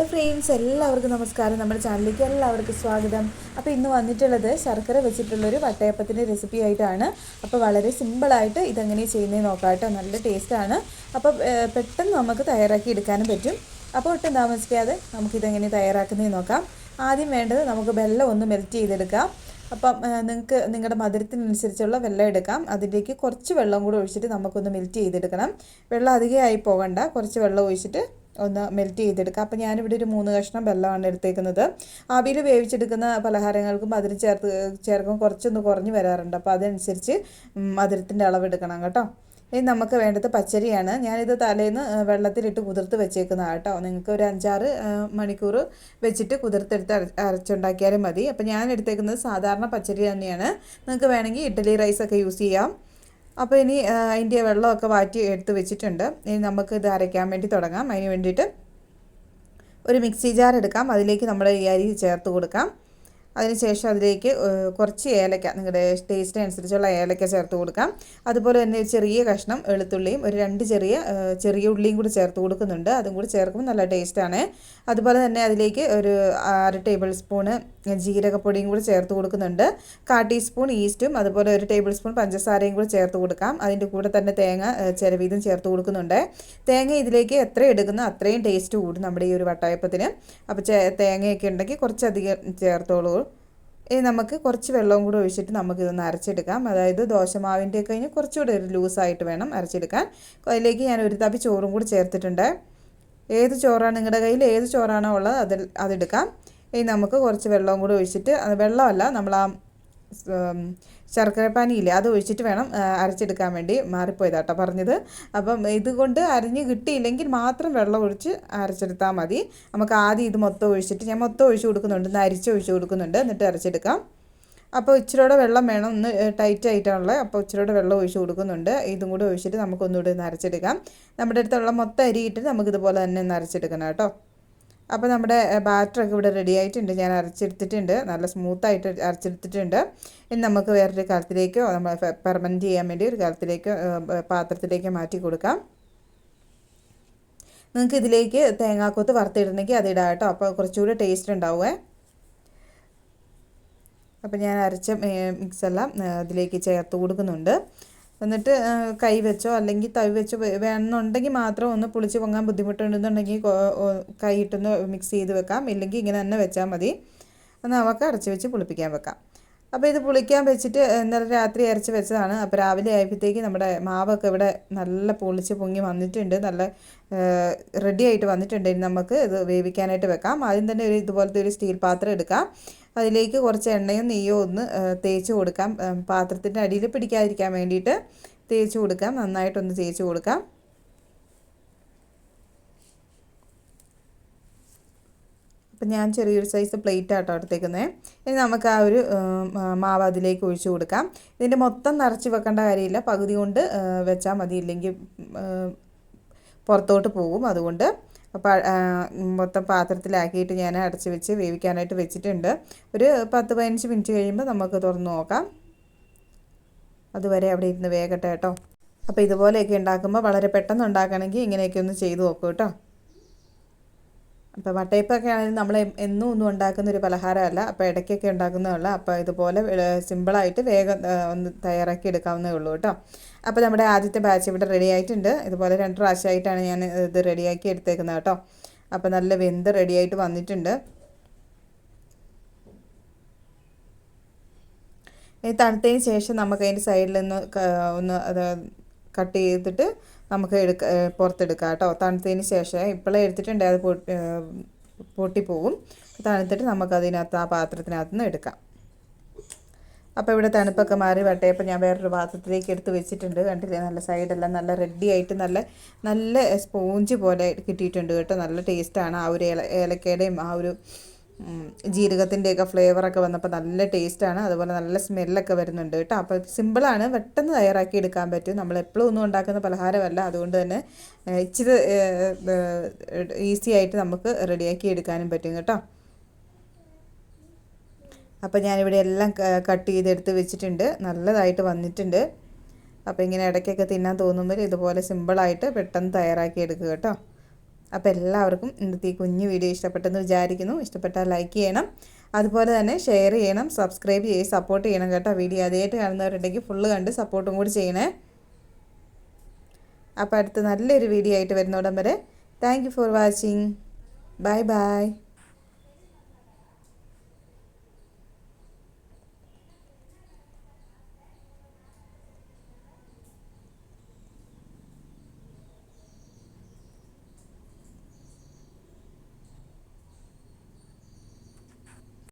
Friends എല്ലാവർക്കും നമസ്കാരം. നമ്മുടെ ചാനലിലേക്ക് എല്ലാവർക്കും സ്വാഗതം. അപ്പോൾ ഇന്ന് വന്നിട്ടുള്ളത് ശർക്കര വെച്ചിട്ടുള്ളൊരു വട്ടയപ്പത്തിന്റെ റെസിപ്പി ആയിട്ടാണ്. അപ്പോൾ വളരെ സിമ്പിളായിട്ട് ഇതെങ്ങനെ ചെയ്യുന്നത് നോക്കാം കേട്ടോ. നല്ല ടേസ്റ്റാണ് അപ്പോൾ പെട്ടെന്ന് നമുക്ക് തയ്യാറാക്കി എടുക്കാനും പറ്റും. അപ്പോൾ ഒട്ടും താമസിക്കാതെ നമുക്കിതെങ്ങനെ തയ്യാറാക്കുന്നത് നോക്കാം. ആദ്യം വേണ്ടത് നമുക്ക് വെള്ളം ഒന്ന് മെൽറ്റ് ചെയ്തെടുക്കാം. അപ്പം നിങ്ങൾക്ക് നിങ്ങളുടെ മധുരത്തിനനുസരിച്ചുള്ള വെള്ളം എടുക്കാം. അതിലേക്ക് കുറച്ച് വെള്ളം കൂടെ ഒഴിച്ചിട്ട് നമുക്കൊന്ന് മെൽറ്റ് ചെയ്തെടുക്കണം. വെള്ളം അധികമായി പോകണ്ട. കുറച്ച് വെള്ളം ഒഴിച്ചിട്ട് ഒന്ന് മെൽറ്റ് ചെയ്തെടുക്കുക. അപ്പോൾ ഞാനിവിടെ ഒരു മൂന്ന് കഷ്ണം വെള്ളമാണ് എടുത്തേക്കുന്നത്. ആവിയിൽ വേവിച്ചെടുക്കുന്ന പലഹാരങ്ങൾക്കും മധുരം ചേർത്ത് ചേർക്കുമ്പോൾ കുറച്ചൊന്ന് കുറഞ്ഞ് വരാറുണ്ട്. അപ്പോൾ അതനുസരിച്ച് മധുരത്തിന്റെ അളവ് എടുക്കണം കേട്ടോ. ഇനി നമുക്ക് വേണ്ടത് പച്ചരിയാണ്. ഞാനിത് തലേന്ന് വെള്ളത്തിലിട്ട് കുതിർത്ത് വെച്ചേക്കുന്നതാണ് കേട്ടോ. നിങ്ങൾക്ക് ഒരു അഞ്ചാറ് മണിക്കൂർ വെച്ചിട്ട് കുതിർത്തെടുത്ത് അരച്ചുണ്ടാക്കിയാലും മതി. അപ്പോൾ ഞാൻ എടുത്തേക്കുന്നത് സാധാരണ പച്ചരി തന്നെയാണ്. നിങ്ങൾക്ക് വേണമെങ്കിൽ ഇഡ്ഡലി റൈസൊക്കെ യൂസ് ചെയ്യാം. അപ്പോൾ ഇനി അതിന്റെ വെള്ളമൊക്കെ വാറ്റി എടുത്ത് വെച്ചിട്ടുണ്ട്. ഇനി നമുക്ക് ഇത് അരയ്ക്കാൻ വേണ്ടി തുടങ്ങാം. അതിന് വേണ്ടിയിട്ട് ഒരു മിക്സി ജാർ എടുക്കാം. അതിലേക്ക് നമ്മൾ ഈ അരി ചേർത്ത് കൊടുക്കാം. അതിനുശേഷം അതിലേക്ക് കുറച്ച് ഏലക്ക നിങ്ങളുടെ ടേസ്റ്റ് അനുസരിച്ചുള്ള ഏലക്ക ചേർത്ത് കൊടുക്കാം. അതുപോലെ തന്നെ ഒരു ചെറിയ കഷ്ണം വെളുത്തുള്ളിയും ഒരു രണ്ട് ചെറിയ ചെറിയ ഉള്ളിയും കൂടി ചേർത്ത് കൊടുക്കുന്നുണ്ട്. അതും കൂടി ചേർക്കുമ്പോൾ നല്ല ടേസ്റ്റാണ് അതുപോലെ തന്നെ അതിലേക്ക് ഒരു അര ടേബിൾ സ്പൂണ് ജീരകപ്പൊടിയും കൂടി ചേർത്ത് കൊടുക്കുന്നുണ്ട്. കാ ടീസ്പൂൺ ഈസ്റ്റും അതുപോലെ ഒരു ടേബിൾ സ്പൂൺ പഞ്ചസാരയും കൂടി ചേർത്ത് കൊടുക്കാം. അതിന്റെ കൂടെ തന്നെ തേങ്ങ ചിരവീതും ചേർത്ത് കൊടുക്കുന്നുണ്ട്. തേങ്ങ ഇതിലേക്ക് എത്ര എടുക്കുന്നോ അത്രയും ടേസ്റ്റ് കൂടും നമ്മുടെ ഈ ഒരു വട്ടയപ്പത്തിന്. അപ്പോൾ തേങ്ങയൊക്കെ ഉണ്ടെങ്കിൽ കുറച്ചധികം ചേർത്തോളൂ. ഇനി നമുക്ക് കുറച്ച് വെള്ളവും കൂടെ ഒഴിച്ചിട്ട് നമുക്കിതൊന്ന് അരച്ചെടുക്കാം. അതായത് ദോശമാവിന്റെ കഴിഞ്ഞ് കുറച്ചുകൂടെ ഒരു ലൂസായിട്ട് വേണം അരച്ചെടുക്കാൻ. അതിലേക്ക് ഞാൻ ഒരു തപ്പി ചോറും കൂടി ചേർത്തിട്ടുണ്ട്. ഏത് ചോറാണ് നിങ്ങളുടെ കയ്യിൽ? ഏത് ചോറാണോ ഉള്ളത്? അതിൽ അതെടുക്കാം. ഇനി നമുക്ക് കുറച്ച് വെള്ളവും കൂടി ഒഴിച്ചിട്ട് വെള്ളമല്ല നമ്മൾ ആ ഉം, ശർക്കരപ്പാനിയില്ലേ അത് ഒഴിച്ചിട്ട് വേണം അരച്ചെടുക്കാൻ വേണ്ടി മാറിപ്പോയതാട്ടോ പറഞ്ഞത്. അപ്പം ഇതുകൊണ്ട് അരിഞ്ഞ് കിട്ടിയില്ലെങ്കിൽ മാത്രം വെള്ളം ഒഴിച്ച് അരച്ചെടുത്താൽ മതി. നമുക്ക് ആദ്യം ഇത് മൊത്തം ഒഴിച്ചിട്ട് ഞാൻ മൊത്തം ഒഴിച്ച് കൊടുക്കുന്നുണ്ട് ഒന്ന് അരിച്ച് ഒഴിച്ച് കൊടുക്കുന്നുണ്ട് എന്നിട്ട് അരച്ചെടുക്കാം. അപ്പോൾ ഇച്ചിരിയുടെ വെള്ളം വേണം ഒന്ന് ടൈറ്റ് ആയിട്ടാണുള്ളത് അപ്പോൾ ഇച്ചിരിയുടെ വെള്ളം ഒഴിച്ച് കൊടുക്കുന്നുണ്ട്. ഇതും കൂടി ഒഴിച്ചിട്ട് നമുക്ക് ഒന്നുകൂടി ഒന്ന് അരച്ചെടുക്കാം. നമ്മുടെ അടുത്തുള്ള മൊത്തം അരിയിട്ട് നമുക്കിതുപോലെ തന്നെ ഒന്ന് അരച്ചെടുക്കണം കേട്ടോ. അപ്പോൾ നമ്മുടെ ബാറ്ററൊക്കെ ഇവിടെ റെഡി ആയിട്ടുണ്ട്. ഞാൻ അരച്ചെടുത്തിട്ടുണ്ട്. നല്ല സ്മൂത്തായിട്ട് അരച്ചെടുത്തിട്ടുണ്ട്. ഇനി നമുക്ക് വേറൊരു കാലത്തിലേക്കോ നമ്മൾ പെർമനന്റ് ചെയ്യാൻ വേണ്ടി ഒരു കാലത്തിലേക്കോ പാത്രത്തിലേക്കോ മാറ്റി കൊടുക്കാം. നിങ്ങൾക്ക് ഇതിലേക്ക് തേങ്ങാക്കൊത്ത് വറുത്തിടണമെങ്കിൽ അത് ഇടാം കേട്ടോ. അപ്പോൾ കുറച്ചുകൂടി ടേസ്റ്റ് ഉണ്ടാവുമേ അപ്പോൾ ഞാൻ അരച്ച മിക്സ് എല്ലാം ഇതിലേക്ക് ചേർത്ത് കൊടുക്കുന്നുണ്ട്. എന്നിട്ട് കൈ വെച്ചോ അല്ലെങ്കിൽ തവി വെച്ചോ വേണമെന്നുണ്ടെങ്കിൽ മാത്രം ഒന്ന് പുളിച്ച് പൊങ്ങാൻ ബുദ്ധിമുട്ടുണ്ടെന്നുണ്ടെങ്കിൽ കൈയിട്ടൊന്ന് മിക്സ് ചെയ്ത് വെക്കാം. ഇല്ലെങ്കിൽ ഇങ്ങനെ തന്നെ വെച്ചാൽ മതി. നമുക്ക് അടച്ച് വെച്ച് പുളിപ്പിക്കാൻ വെക്കാം. അപ്പോൾ ഇത് പുളിക്കാൻ വെച്ചിട്ട് ഇന്നലെ രാത്രി അരച്ച് വെച്ചതാണ്. അപ്പോൾ രാവിലെ ആയപ്പോഴത്തേക്ക് നമ്മുടെ മാവൊക്കെ ഇവിടെ നല്ല പൊളിച്ച് പൊങ്ങി വന്നിട്ടുണ്ട്. നല്ല റെഡി ആയിട്ട് വന്നിട്ടുണ്ട് നമുക്ക് ഇത് വേവിക്കാനായിട്ട് വെക്കാം. ആദ്യം തന്നെ ഒരു ഇതുപോലത്തെ ഒരു സ്റ്റീൽ പാത്രം എടുക്കാം. അതിലേക്ക് കുറച്ച് എണ്ണയും നെയ്യോ ഒന്ന് തേച്ച് കൊടുക്കാം. പാത്രത്തിന്റെ അടിയിൽ പിടിക്കാതിരിക്കാൻ വേണ്ടിയിട്ട് തേച്ച് കൊടുക്കാം. നന്നായിട്ടൊന്ന് തേച്ച് കൊടുക്കാം. അപ്പം ഞാൻ ചെറിയൊരു സൈസ് പ്ലേറ്റ് ആട്ടോ എടുത്തേക്കുന്നത് ഇനി നമുക്ക് ആ ഒരു മാവ് അതിലേക്ക് ഒഴിച്ചു കൊടുക്കാം. ഇതിന്റെ മൊത്തം നിറച്ച് വെക്കേണ്ട കാര്യമില്ല. പകുതി കൊണ്ട് വെച്ചാൽ മതി. ഇല്ലെങ്കിൽ പുറത്തോട്ട് പോകും. അതുകൊണ്ട് മൊത്തം പാത്രത്തിലാക്കിയിട്ട് ഞാൻ അടച്ച് വെച്ച് വേവിക്കാനായിട്ട് വെച്ചിട്ടുണ്ട്. ഒരു പത്ത് പതിനഞ്ച് മിനിറ്റ് കഴിയുമ്പോൾ നമുക്ക് തുറന്ന് നോക്കാം. അതുവരെ അവിടെ ഇരുന്ന് വേഗട്ടെ കേട്ടോ. അപ്പോൾ ഇതുപോലെയൊക്കെ ഉണ്ടാക്കുമ്പോൾ വളരെ പെട്ടെന്ന് ഉണ്ടാക്കണമെങ്കിൽ ഇങ്ങനെയൊക്കെ ഒന്ന് ചെയ്ത് നോക്കൂ കേട്ടോ. അപ്പോൾ വട്ടയപ്പൊക്കെ ആണെങ്കിൽ നമ്മൾ എന്നും ഒന്നും ഉണ്ടാക്കുന്ന ഒരു പലഹാരമല്ല. അപ്പോൾ ഇടയ്ക്കൊക്കെ ഉണ്ടാക്കുന്നതല്ല. അപ്പോൾ ഇതുപോലെ സിമ്പിളായിട്ട് വേഗം ഒന്ന് തയ്യാറാക്കി എടുക്കാവുന്നേ ഉള്ളൂ കേട്ടോ. അപ്പോൾ നമ്മുടെ ആദ്യത്തെ ബാച്ച് ഇവിടെ റെഡി ആയിട്ടുണ്ട്. ഇതുപോലെ രണ്ട് പ്രാവശ്യമായിട്ടാണ് ഞാൻ ഇത് റെഡിയാക്കി എടുത്തേക്കുന്നത് കേട്ടോ. അപ്പോൾ നല്ല വെന്ത് റെഡിയായിട്ട് വന്നിട്ടുണ്ട്. ഈ തണുത്തതിന് ശേഷം നമുക്ക് അതിന്റെ സൈഡിൽ നിന്ന് ഒന്ന് അത് കട്ട് ചെയ്തിട്ട് നമുക്ക് എടുക്ക പുറത്തെടുക്കാം കേട്ടോ. തണുത്തതിന് ശേഷം ഇപ്പോഴേ എടുത്തിട്ടുണ്ടേ അത് പൊട്ടി പൊട്ടിപ്പോവും. തണുത്തിട്ട് നമുക്ക് അതിനകത്ത് ആ പാത്രത്തിനകത്ത് നിന്ന് എടുക്കാം. അപ്പോൾ ഇവിടെ തണുപ്പൊക്കെ മാറി വട്ടയപ്പം ഞാൻ വേറൊരു പാത്രത്തിലേക്ക് എടുത്ത് വെച്ചിട്ടുണ്ട്. കണ്ടില്ലേ? നല്ല സൈഡെല്ലാം നല്ല റെഡി ആയിട്ട് നല്ല നല്ല സ്പോഞ്ച് പോലെ കിട്ടിയിട്ടുണ്ട് കേട്ടോ. നല്ല ടേസ്റ്റാണ് ആ ഒരു ഏല ഏലക്കയുടെയും ആ ഒരു ജീരകത്തിന്റെയൊക്കെ ഫ്ലേവറൊക്കെ വന്നപ്പോൾ നല്ല ടേസ്റ്റാണ്. അതുപോലെ നല്ല സ്മെല്ലൊക്കെ വരുന്നുണ്ട് കേട്ടോ. അപ്പോൾ സിമ്പിളാണ്. പെട്ടെന്ന് തയ്യാറാക്കി എടുക്കാൻ പറ്റും. നമ്മൾ എപ്പോഴും ഒന്നും ഉണ്ടാക്കുന്ന പലഹാരമല്ല. അതുകൊണ്ട് തന്നെ ഇച്ചിരി ഈസി ആയിട്ട് നമുക്ക് റെഡിയാക്കി എടുക്കാനും പറ്റും കേട്ടോ. അപ്പോൾ ഞാനിവിടെ എല്ലാം കട്ട് ചെയ്തെടുത്ത് വെച്ചിട്ടുണ്ട്. നല്ലതായിട്ട് വന്നിട്ടുണ്ട്. അപ്പോൾ ഇങ്ങനെ ഇടയ്ക്കൊക്കെ തിന്നാൻ തോന്നുമ്പോൾ ഇതുപോലെ സിമ്പിളായിട്ട് പെട്ടെന്ന് തയ്യാറാക്കി എടുക്കുക കേട്ടോ. അപ്പോൾ എല്ലാവർക്കും ഇന്നത്തെ ഈ കുഞ്ഞു വീഡിയോ ഇഷ്ടപ്പെട്ടെന്ന് വിചാരിക്കുന്നു. ഇഷ്ടപ്പെട്ടാൽ ലൈക്ക് ചെയ്യണം. അതുപോലെ തന്നെ ഷെയർ ചെയ്യണം സബ്സ്ക്രൈബ് ചെയ്ത് സപ്പോർട്ട് ചെയ്യണം കേട്ടോ വീഡിയോ അതേറ്റ് കാണുന്നവരുണ്ടെങ്കിൽ ഫുള്ള് കണ്ട് സപ്പോർട്ടും കൂടി ചെയ്യണേ. അപ്പോൾ അടുത്ത് നല്ലൊരു വീഡിയോ ആയിട്ട് വരുന്നോടം വരെ. Thank for watching bye bye